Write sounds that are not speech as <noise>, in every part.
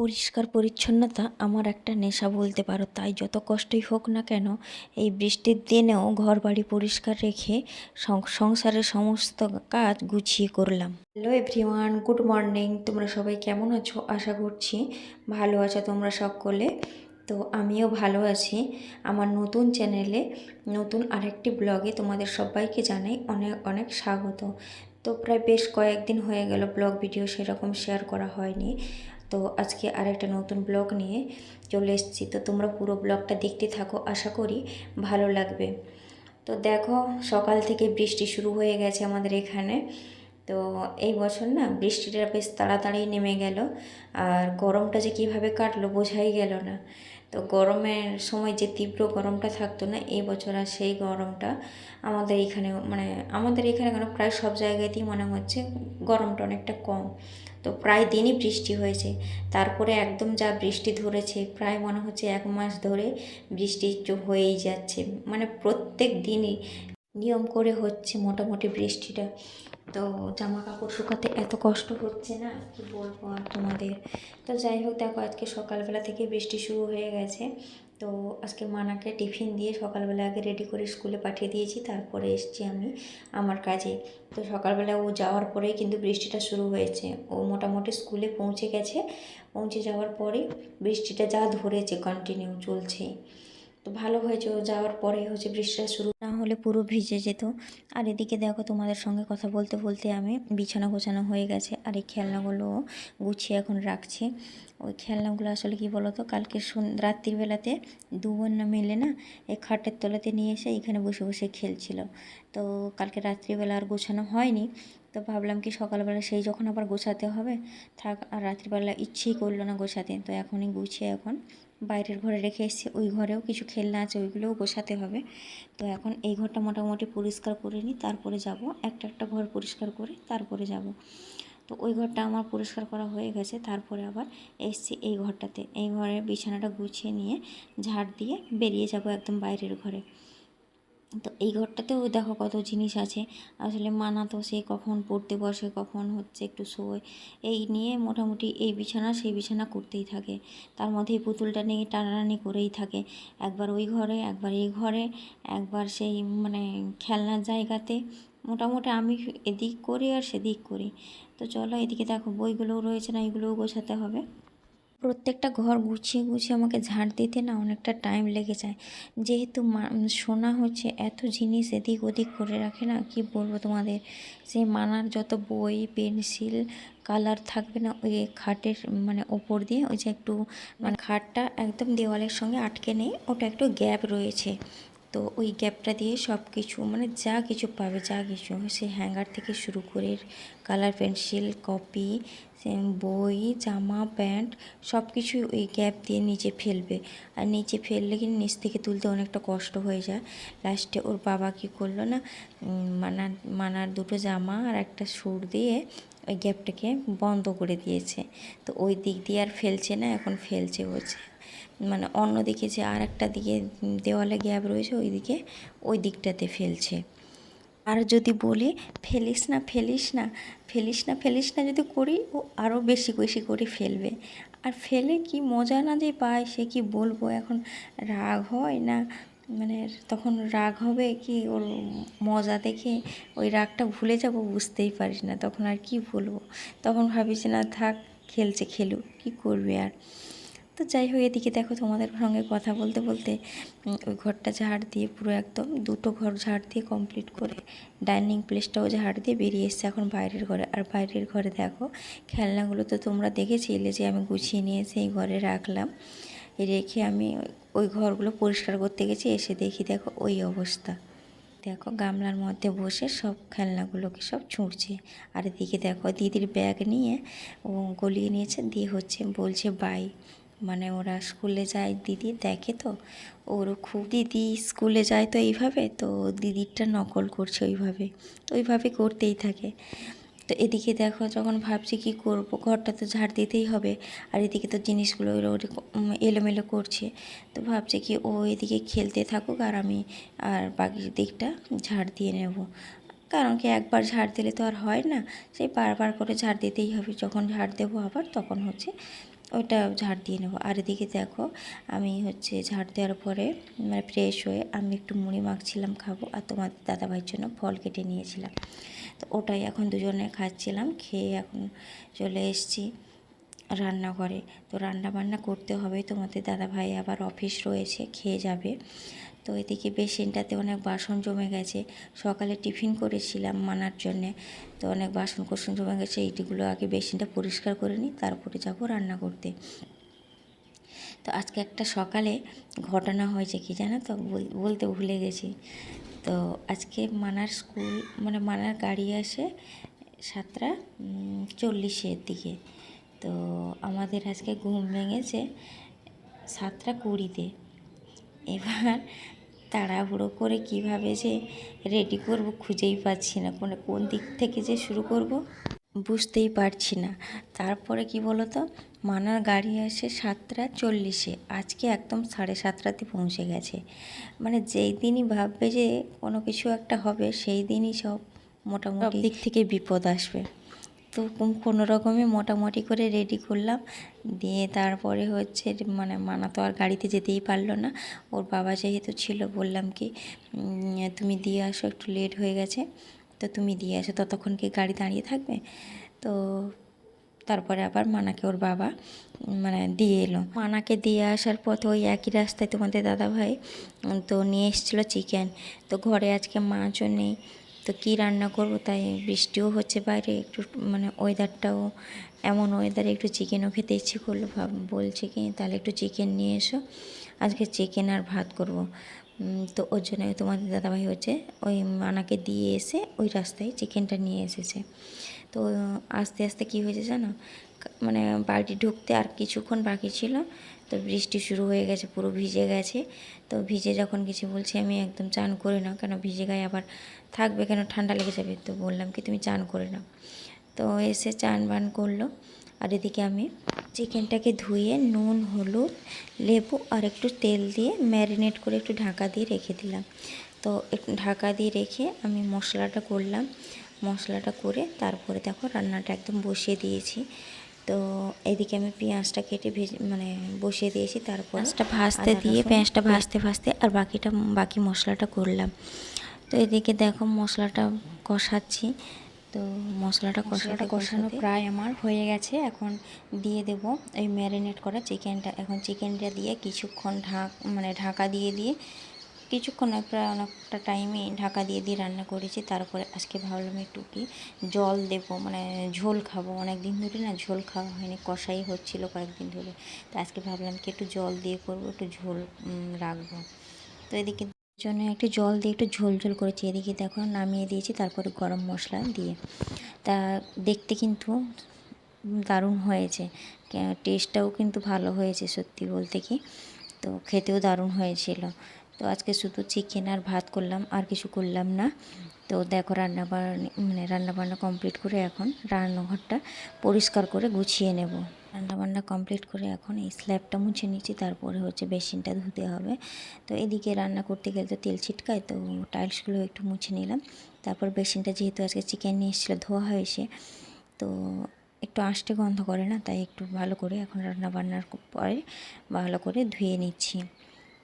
পরিষ্কার পরিচ্ছন্নতা আমার একটা নেশা বলতে পারো। তাই যত কষ্টই হোক না কেন, এই বৃষ্টির দিনেও ঘর বাড়ি পরিষ্কার রেখে সংসারের সমস্ত কাজ গুছিয়ে করলাম। Hello everyone, good morning. তোমরা সবাই কেমন আছো? আশা করছি ভালো আছো তোমরা সকলে। তো আমিও ভালো আছি। আমার নতুন চ্যানেলে নতুন আরেকটি ব্লগে তোমাদের সবাইকে জানাই অনেক অনেক স্বাগত। তো প্রায় বেশ কয়েকদিন হয়ে গেল ব্লগ ভিডিও সেরকম শেয়ার করা হয়নি। তো আজকে আরেকটা নতুন ব্লগ নিয়ে চলে এসেছি। তো তোমরা পুরো ব্লগটা দেখতে থাকো, আশা করি ভালো লাগবে। তো দেখো, সকাল থেকে বৃষ্টি শুরু হয়ে গেছে আমাদের এখানে। তো এই বছর না বৃষ্টিটা বেশ তাড়াতাড়ি নেমে গেল। আর গরমটা যে কীভাবে কাটলো বোঝাই গেল না। তো গরমের সময় যে তীব্র গরমটা থাকতো না, এই বছর আর সেই গরমটা আমাদের এখানে মানে আমাদের এখানে কেন প্রায় সব জায়গাতেই মনে হচ্ছে গরমটা অনেকটা কম। তো প্রায় দিনই বৃষ্টি হয়েছে। তারপরে একদম যা বৃষ্টি ধরেছে, প্রায় মনে হচ্ছে এক মাস ধরে বৃষ্টি হয়েই যাচ্ছে। মানে প্রত্যেক দিনই নিয়ম করে হচ্ছে মোটামুটি বৃষ্টিটা। তো জামা কাপড় শুকাতে এত কষ্ট হচ্ছে না? কি বলব আর তোমাদের? তো যাই হোক, দেখো আজকে সকালবেলা থেকে বৃষ্টি শুরু হয়ে গেছে। তো আজকে মানাকে টিফিন দিয়ে সকালবেলা আগে রেডি করে স্কুলে পাঠিয়ে দিয়েছি, তারপরে এসছি আমি আমার কাজে। তো সকালবেলা ও যাওয়ার পরেই কিন্তু বৃষ্টিটা শুরু হয়েছে। ও মোটামুটি স্কুলে পৌঁছে গেছে। পৌঁছে যাওয়ার পরে বৃষ্টিটা যা ধরেছে কন্টিনিউ চলছেই তো ভালো হয়েছে, যাওয়ার পরে হচ্ছে বৃষ্টিটা শুরু। না হলে পুরো ভিজে যেত। আর এদিকে দেখো তোমাদের সঙ্গে কথা বলতে বলতে আমি বিছানা গোছানো হয়ে গেছে, আর এই খেলনাগুলো গুছিয়ে এখন রাখছি। ওই খেলনাগুলো আসলে কি বলতো, কালকে রাত্রিবেলাতে দু বোন না মিলে না এই খাটের তলাতে নিয়ে এসে এখানে বসে বসে খেলছিল। তো কালকে রাত্রিবেলা আর গোছানো হয়নি। তো ভাবলাম কি সকালবেলা সেই যখন আবার গোছাতে হবে, থাক আর রাত্রিবেলা ইচ্ছেই করল না গোছাতে। তো এখনই গুছিয়ে এখন বাইরের ঘরে রেখে এসেছি, ওই ঘরেও কিছু খেলনা আছে, ওইগুলোও গোছাতে হবে। তো এখন এই ঘরটা মোটামুটি পরিষ্কার করে নিই, তারপরে যাব। একটা একটা ঘর পরিষ্কার করে তারপরে যাব। তো ওই ঘরটা আমার পরিষ্কার করা হয়ে গেছে, তারপরে আবার এসছি এই ঘরটাতে। এই ঘরের বিছানাটা গুছিয়ে নিয়ে ঝাড় দিয়ে বেরিয়ে যাব একদম বাইরের ঘরে। তো এই ঘরটাতেও দেখো কত জিনিস আছে। আসলে মানা তো সে কখন পড়তে বসে, কখন হচ্ছে একটু শোয়। এই নিয়ে মোটামুটি এই বিছানা, সেই বিছানা করতেই থাকে। তার মধ্যে এই পুতুলটা নিয়ে টানাটানি করেই থাকে। একবার ওই ঘরে, একবার এই ঘরে, একবার সেই মানে খেলনার জায়গাতে। মোটামুটি আমি এদিক করি আর সেদিক করি। তো চলো এদিকে দেখো বইগুলোও রয়েছে না, এগুলোও গোছাতে হবে। প্রত্যেকটা ঘর গুছিয়ে গুছিয়ে আমাকে ঝাড় দিতে না অনেকটা টাইম লেগে যায়। যেহেতু সোনা হচ্ছে এত জিনিস এদিক ওদিক করে রাখে না, কি বলব তোমাদের? সেই মানার যত বই, পেন্সিল, কালার থাকবে না, ওই খাটের মানে ওপর দিয়ে ওই যে একটু মানে খাটটা একদম দেওয়ালের সঙ্গে আটকে নেই, ওটা একটু গ্যাপ রয়েছে। তো ওই গ্যাপটা দিয়ে সব কিছু মানে যা কিছু পাবে, যা কিছু, সে হ্যাঙ্গার থেকে শুরু করে কালার পেন্সিল, কপি বই, জামা, প্যান্ট সব কিছুই ওই গ্যাপ দিয়ে নিচে ফেলবে। আর নিচে ফেললে কিন্তু নিচ থেকে তুলতে অনেকটা কষ্ট হয়ে যায়। লাস্টে ওর বাবা কী করল না মানার মানার দুটো জামা আর একটা সুর দিয়ে ওই গ্যাপটাকে বন্ধ করে দিয়েছে। তো ওই দিক দিয়ে আর ফেলছে না, এখন ফেলছে হচ্ছে। মানে অন্যদিকে যে আর একটা দিকে দেওয়ালে গ্যাপ রয়েছে ওই দিকে ওই দিকটাতে ফেলছে। আর যদি বলি, ফেলিস না ফেলিস না ফেলিস না ফেলিস না যদি করি, ও আরও বেশি বেশি করে ফেলবে। আর ফেলে কি মজা না যে পায়, সে কি বলব? এখন রাগ হয় না? মানে তখন রাগ হবে কি ওর মজা দেখে ওই রাগটা ভুলে যাব? বুঝতেই পারিস না। তখন আর কি বলব? তখন ভাবিস না, থাক, খেলছে, খেলুক, কি করবে আর? তো যাই হোক, এদিকে দেখো তোমাদের সঙ্গে কথা বলতে বলতে ওই ঘরটা ঝাড় দিয়ে পুরো একদম দুটো ঘর ঝাড় দিয়ে কমপ্লিট করে ডাইনিং প্লেসটাও ঝাড় দিয়ে বেরিয়ে এসছে এখন বাইরের ঘরে। আর বাইরের ঘরে দেখো, খেলনাগুলো তো তোমরা দেখেছিলে যে আমি গুছিয়ে নিয়ে সেই ঘরে রাখলাম। রেখে আমি ওই- ঘরগুলো পরিষ্কার করতে গেছি, এসে দেখি দেখো ওই অবস্থা। দেখো গামলার মধ্যে বসে সব খেলনাগুলোকে সব ছুঁড়ছে। আর এদিকে দেখো দিদির ব্যাগ নিয়ে ও গলিয়ে নিয়েছে, দিয়ে হচ্ছে বলছে বাই মানে ওরা স্কুলে যায়, দিদি দেখে তো, ওরও খুব, দিদি স্কুলে যায় তো এইভাবে, তো দিদিরটা নকল করছে ওইভাবে তো ওইভাবে করতেই থাকে। তো এদিকে দেখো যখন ভাবছি কি করব, ঘরটা তো ঝাড় দিতেই হবে, আর এদিকে তো জিনিসগুলো এলোমেলো করছে। তো ভাবছি কি ও এদিকে খেলতে থাকুক আর আমি আর বাকি দিকটা ঝাড় দিয়ে নেব। কারণ কি একবার ঝাড় দিলে তো আর হয় না, সেই বারবার করে ঝাড় দিতেই হবে, যখন ঝাড় দেবো আবার তখন হচ্ছে ওইটা ঝাড় দিয়ে নেব। আর এদিকে দেখো, আমি হচ্ছে ঝাড় দেওয়ার পরে মানে ফ্রেশ হয়ে আমি একটু মুড়ি মাখছিলাম খাব আর তোমার দাদাভাইয়ের জন্য ফল কেটে নিয়েছিলাম। তো ওটাই এখন দুজনে খাচ্ছিলাম, খেয়ে এখন চলে এসেছি। রান্নাঘরে। তো রান্না বান্না করতে হবে। তোমাদের দাদাভাই আবার অফিস রয়েছে, খেয়ে যাবে। তো এদিকে বেসিনটাতে অনেক বাসন জমে গেছে। সকালে টিফিন করেছিলাম মানার জন্যে। তো অনেক বাসন কোসন জমে গেছে। এইটিগুলো আগে বেসিনটা পরিষ্কার করে নিই, তারপরে যাব রান্না করতে। তো আজকে একটা সকালে ঘটনা হয়েছে কি জানো তো? বল- বলতে ভুলে গেছি। তো আজকে মানার স্কুল মানে মানার গাড়ি আসে সাতটা চল্লিশের দিকে। তো আমাদের আজকে ঘুম ভেঙেছে সাতটা কুড়িতে। এবার তাড়াহুড়ো করে কীভাবে যে রেডি করব খুঁজেই পাচ্ছি না। কোন কোন দিক থেকে যে শুরু করব বুঝতেই পারছি না। তারপরে কি বলো তো মানার গাড়ি আসে সাতটা চল্লিশে। আজকে একদম সাড়ে সাতটাতে পৌঁছে গেছে। মানে যেই দিনই ভাববে যে কোনো কিছু একটা হবে, সেই দিনই সব মোটামুটি দিক থেকে বিপদ আসবে। তো কোনো রকমে মোটামুটি করে রেডি করলাম। দিয়ে তারপরে হচ্ছে মানে মানা তো আর গাড়িতে যেতেই পারল না। ওর বাবা যেহেতু ছিল বললাম কি তুমি দিয়ে আসো, একটু লেট হয়ে গেছে। তো তুমি দিয়ে আসো, ততক্ষণ কি গাড়ি দাঁড়িয়ে থাকবে? তো তারপরে আবার মানাকে ওর বাবা মানে দিয়ে এলো। মানাকে দিয়ে আসার পথে ওই একই রাস্তায় তোমাদের দাদাভাই, তো নিয়ে এসেছিল চিকেন তো ঘরে আজকে মাছও নেই। তো কি রান্না করব তাই বৃষ্টিও হচ্ছে বাইরে, একটু মানে ওয়েদারটাও এমন ওয়েদারে একটু চিকেনও খেতে ইচ্ছে করল, ভাব বলছে কি তাহলে একটু চিকেন নিয়ে এসো, আজকে চিকেন আর ভাত করব। তো ওর জন্য তোমাদের দাদাভাই হচ্ছে ওই মানাকে দিয়ে এসে ওই রাস্তায় চিকেনটা নিয়ে এসেছে। তো আস্তে আস্তে কি হয়েছে জানো? মানে বাড়ি ঢুকতে আর কিছুক্ষণ বাকি ছিল। তো বৃষ্টি শুরু হয়ে গেছে, পুরো ভিজে গেছে। তো ভিজে যখন কিছু বলছি আমি একদম চান করে নাও, কেন ভিজে গায়ে আবার থাকবে, কেন ঠান্ডা লেগে যাবে? তো বললাম কি, তুমি চান করে নাও। তো এসে চান বান করল। আর এদিকে আমি চিকেনটাকে ধুয়ে নুন, হলুদ, লেবু আর একটু তেল দিয়ে ম্যারিনেট করে একটু ঢাকা দিয়ে রেখে দিলাম। তো একটু ঢাকা দিয়ে রেখে আমি মশলাটা করলাম। মশলাটা করে তারপরে দেখো রান্নাটা একদম বসিয়ে দিয়েছি। তো এদিকে আমি পেঁয়াজটা কেটে ভেজে মানে বসিয়ে দিয়েছি তারপর পেঁয়াজটা ভাজতে দিয়ে পেঁয়াজটা ভাজতে ভাজতে আর বাকিটা বাকি মশলাটা করলাম। তো এদিকে দেখো মশলাটা কষাচ্ছি। তো মশলাটা কষাটা কষানো প্রায় আমার হয়ে গেছে। এখন দিয়ে দেব এই ম্যারিনেট করা চিকেনটা। এখন চিকেনটা দিয়ে কিছুক্ষণ ঢাক মানে ঢাকা দিয়ে দিয়ে কিছুক্ষণ প্রায় অনেকটা টাইমে ঢাকা দিয়ে দিয়ে রান্না করেছি। তারপরে আজকে ভাবলাম একটু কি জল দেবো মানে ঝোল খাব। অনেক দিন ধরে না ঝোল খাওয়া হয়নি, কষাই হচ্ছিল কয়েকদিন ধরে। তো আজকে ভাবলাম কি একটু জল দিয়ে করব, একটু ঝোল রাখব। তো এদিকে জন্য একটু জল দিয়ে একটু ঝোল ঝোল করেছি। এদিকে দেখো নামিয়ে দিয়েছি, তারপরে গরম মশলা দিয়ে। তা দেখতে কিন্তু দারুণ হয়েছে। টেস্টটাও কিন্তু ভালো হয়েছে সত্যি বলতে কি। তো খেতেও দারুণ হয়েছিল। তো আজকে শুধু চিকেন আর ভাত করলাম, আর কিছু করলাম না। তো দেখো রান্না বান্না মানে রান্না বান্না কমপ্লিট করে এখন রান্নাঘরটা পরিষ্কার করে গুছিয়ে নেব। রান্না বান্না কমপ্লিট করে এখন এই স্ল্যাবটা মুছে নিচ্ছি, তারপরে হচ্ছে বেসিনটা ধুতে হবে। তো এদিকে রান্না করতে গেলে তো তেল ছিটকায়, তো টাইলসগুলো একটু মুছে নিলাম। তারপর বেসিনটা যেহেতু আজকে চিকেন নিয়ে এসেছিল, ধোয়া হয়েছে, তো একটু আঁশটে গন্ধ করে না, তাই একটু ভালো করে এখন রান্না বান্নার পরে ভালো করে ধুয়ে নিচ্ছি।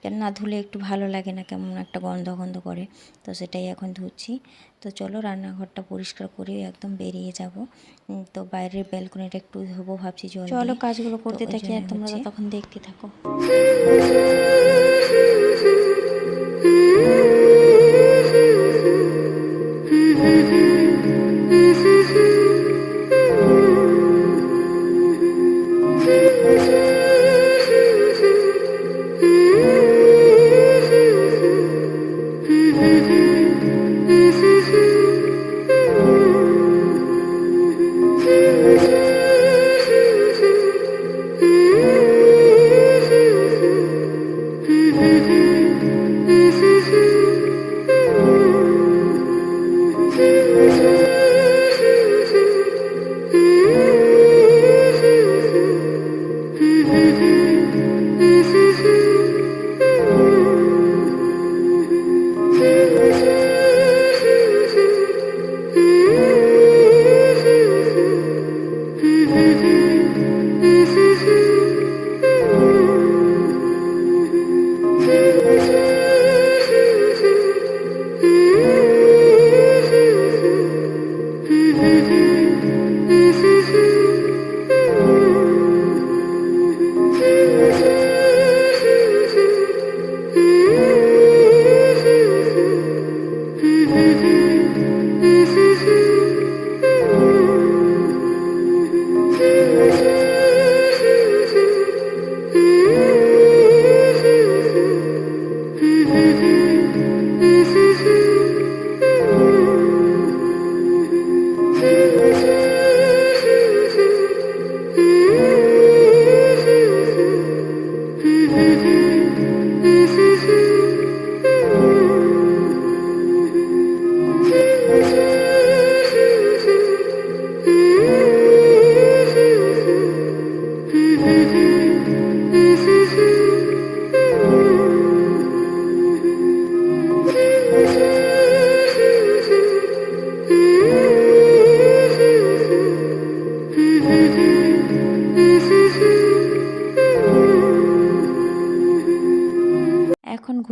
না ধুলে একটু ভালো লাগে না কেমন একটা গন্ধ গন্ধ করে। তো সেটাই এখন ধুচ্ছি। তো চলো রান্নাঘরটা পরিষ্কার করে একদম বেরিয়ে যাব। তো বাইরের ব্যালকনিটা একটু ধোবো ভাবছি জল চলো কাজগুলো করতে থাকি আর তোমরা তখন দেখতে থাকো। <laughs>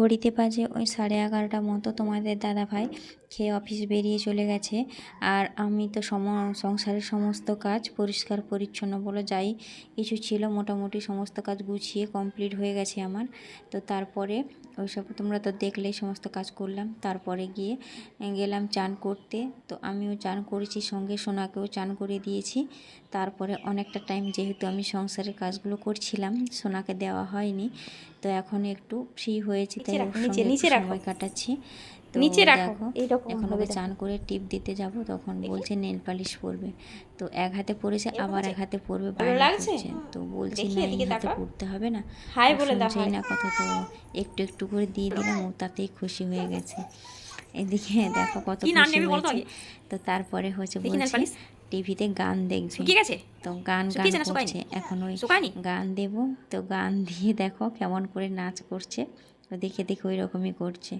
ঘড়িতে বাজে ওই সাড়ে এগারোটা মতো তোমাদের দাদা ভাই খেয়ে অফিস বেরিয়ে চলে গেছে। আর আমি তো সম, সংসারের সমস্ত কাজ পরিষ্কার পরিচ্ছন্ন বলে যাই কিছু ছিল, মোটামুটি সমস্ত কাজ গুছিয়ে কমপ্লিট হয়ে গেছে আমার। তো তারপরে ওইসব তোমরা তো দেখলে সমস্ত কাজ করলাম। তারপরে গিয়ে গেলাম চান করতে। তো আমিও চান করেছি সঙ্গে সোনাকেও চান করে দিয়েছি। তারপরে অনেকটা টাইম যেহেতু আমি সংসারের কাজগুলো করছিলাম সোনাকে দেওয়া হয়নি। তো এখন একটু ফ্রি হয়েছে তাই নিচে, নিচে সময় কাটাচ্ছি। নিচে রাখো, এইরকম এখন ভাবে ওকে চান করে টিপ দিতে যাব তখন বলছে নেল পালিশ পরবে। তো এক হাতে পরেছে আবার এক হাতে পরবে লাগছে? তো বলছি না এই এদিকে হাতে। পড়তে হবে না। হাই বলে দাও। না কথা তো একটু একটু করে দিয়ে দিলাম ও তাতেই খুশি হয়ে গেছে। এদিকে দেখো কত কি নাম খুশি নেবে বলো তো হয়েছে। তো তারপরে হচ্ছে বলছে টিভিতে গান দেখবে। ঠিক আছে তো গান গান? করছে এখন ওই? গান দেব। তো গান দিয়ে দেখো কেমন করে নাচ করছে। তো দেখে দেখে ওই রকমই করছে।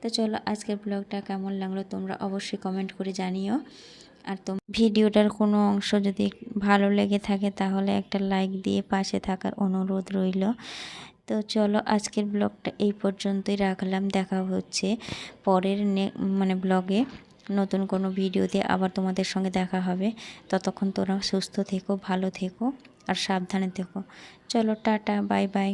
তো চলো আজকের ব্লগটা কেমন লাগল তোমরা অবশ্যই কমেন্ট করে জানিও। আর তোম ভিডিওটার কোনো অংশ যদি ভালো লেগে থাকে তাহলে একটা লাইক দিয়ে পাশে থাকার অনুরোধ রইল। তো চলো আজকের ব্লগটা এই পর্যন্তই রাখলাম। দেখা হচ্ছে পরের মানে ব্লগে নতুন কোনো ভিডিওতে আবার তোমাদের সঙ্গে দেখা হবে। ততক্ষণ তোরা সুস্থ থেকো, ভালো থেকো আর সাবধানে থেকো। চলো টাটা বাই বাই